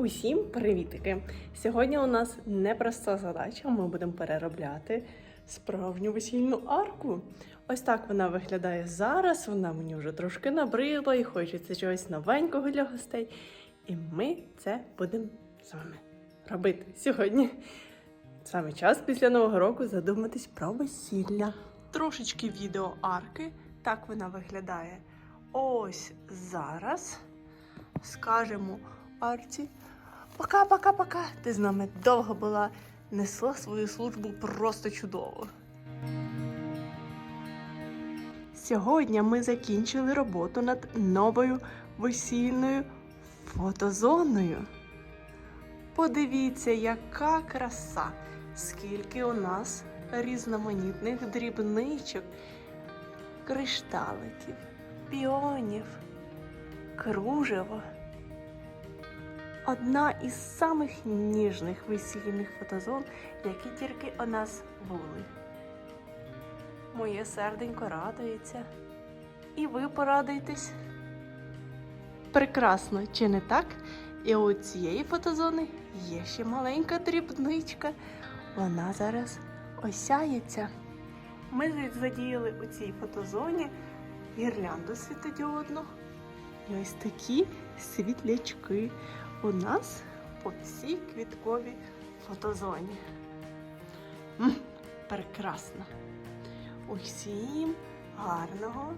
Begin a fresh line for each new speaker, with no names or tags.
Усім привітики! Сьогодні у нас непроста задача. Ми будемо переробляти справжню весільну арку. Ось так вона виглядає зараз. Вона мені вже трошки набридла і хочеться чогось новенького для гостей. І ми це будемо з вами робити сьогодні. Саме час після Нового року задуматись про весілля. Трошечки відео арки. Так вона виглядає ось зараз. Скажемо Арті. Пока-пока-пока. Ти з нами довго була, несла свою службу просто чудово. Сьогодні ми закінчили роботу над новою весільною фотозоною. Подивіться, яка краса! Скільки у нас різноманітних дрібничок, кришталиків, піонів, кружева. Одна із самих ніжних весільних фотозон, які тільки у нас були. Моє серденько радується. І ви порадуєтесь. Прекрасно, чи не так? І у цієї фотозони є ще маленька дрібничка. Вона зараз осяється. Ми задіяли у цій фотозоні гірлянду світодіодну. І ось такі світлячки у нас по всій квітковій фотозоні. М, прекрасно. Усім гарного!